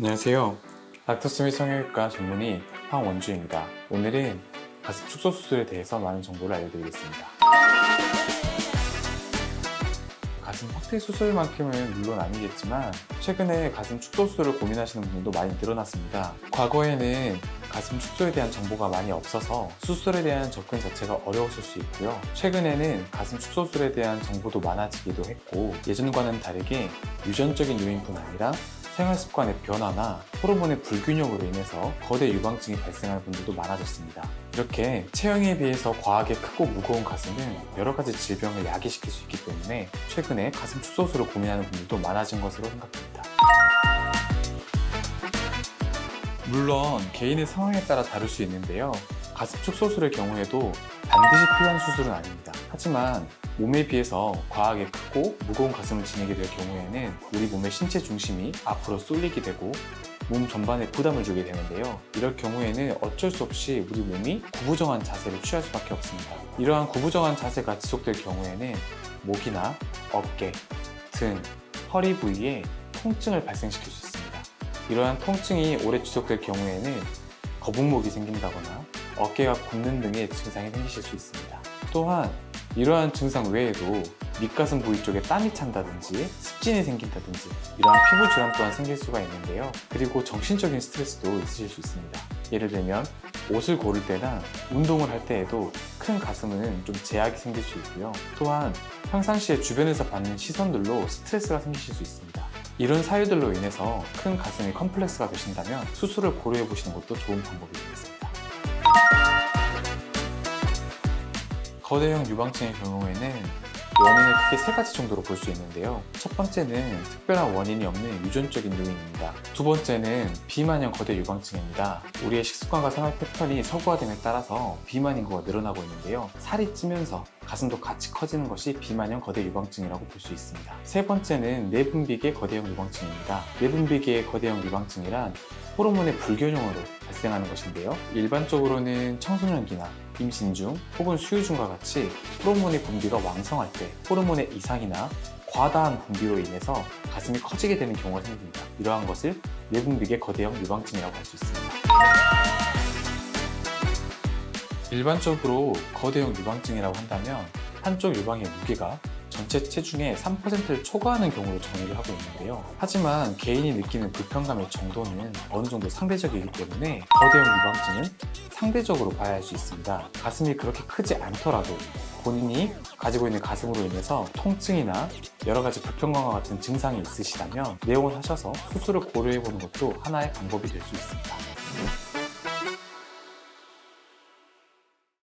안녕하세요. 닥터스미 성형외과 전문의 황원주입니다. 오늘은 가슴 축소 수술에 대해서 많은 정보를 알려드리겠습니다. 가슴 확대 수술만큼은 물론 아니겠지만 최근에 가슴 축소 수술을 고민하시는 분들도 많이 늘어났습니다. 과거에는 가슴 축소에 대한 정보가 많이 없어서 수술에 대한 접근 자체가 어려웠을 수 있고요. 최근에는 가슴 축소 수술에 대한 정보도 많아지기도 했고 예전과는 다르게 유전적인 요인뿐 아니라 생활 습관의 변화나 호르몬의 불균형으로 인해서 거대 유방증이 발생하는 분들도 많아졌습니다. 이렇게 체형에 비해서 과하게 크고 무거운 가슴은 여러 가지 질병을 야기시킬 수 있기 때문에 최근에 가슴 축소술을 고민하는 분들도 많아진 것으로 생각됩니다. 물론 개인의 상황에 따라 다를 수 있는데요. 가슴 축소술의 경우에도 반드시 필요한 수술은 아닙니다. 하지만 몸에 비해서 과하게 크고 무거운 가슴을 지니게 될 경우에는 우리 몸의 신체 중심이 앞으로 쏠리게 되고 몸 전반에 부담을 주게 되는데요. 이럴 경우에는 어쩔 수 없이 우리 몸이 구부정한 자세를 취할 수밖에 없습니다. 이러한 구부정한 자세가 지속될 경우에는 목이나 어깨, 등, 허리 부위에 통증을 발생시킬 수 있습니다. 이러한 통증이 오래 지속될 경우에는 거북목이 생긴다거나 어깨가 굽는 등의 증상이 생기실 수 있습니다. 또한 이러한 증상 외에도 밑가슴 부위 쪽에 땀이 찬다든지 습진이 생긴다든지 이러한 피부 질환 또한 생길 수가 있는데요. 그리고 정신적인 스트레스도 있으실 수 있습니다. 예를 들면 옷을 고를 때나 운동을 할 때에도 큰 가슴은 좀 제약이 생길 수 있고요. 또한 평상시에 주변에서 받는 시선들로 스트레스가 생기실 수 있습니다. 이런 사유들로 인해서 큰 가슴이 컴플렉스가 되신다면 수술을 고려해 보시는 것도 좋은 방법이 되겠습니다. 거대형 유방증의 경우에는 원인을 크게 세 가지 정도로 볼 수 있는데요. 첫 번째는 특별한 원인이 없는 유전적인 요인입니다. 두 번째는 비만형 거대 유방증입니다. 우리의 식습관과 생활 패턴이 서구화됨에 따라서 비만 인구가 늘어나고 있는데요. 살이 찌면서 가슴도 같이 커지는 것이 비만형 거대 유방증이라고 볼 수 있습니다. 세 번째는 내분비계 거대형 유방증입니다. 내분비계의 거대형 유방증이란 호르몬의 불균형으로 발생하는 것인데요. 일반적으로는 청소년기나 임신 중 혹은 수유 중과 같이 호르몬의 분비가 왕성할 때 호르몬의 이상이나 과다한 분비로 인해서 가슴이 커지게 되는 경우가 생깁니다. 이러한 것을 내분비계 거대형 유방증이라고 할 수 있습니다. 일반적으로 거대형 유방증이라고 한다면 한쪽 유방의 무게가 전체 체중의 3%를 초과하는 경우로 정의를 하고 있는데요. 하지만 개인이 느끼는 불편감의 정도는 어느 정도 상대적이기 때문에 거대형 유방증은 상대적으로 봐야 할 수 있습니다. 가슴이 그렇게 크지 않더라도 본인이 가지고 있는 가슴으로 인해서 통증이나 여러 가지 불편감과 같은 증상이 있으시다면 내원하셔서 수술을 고려해 보는 것도 하나의 방법이 될 수 있습니다.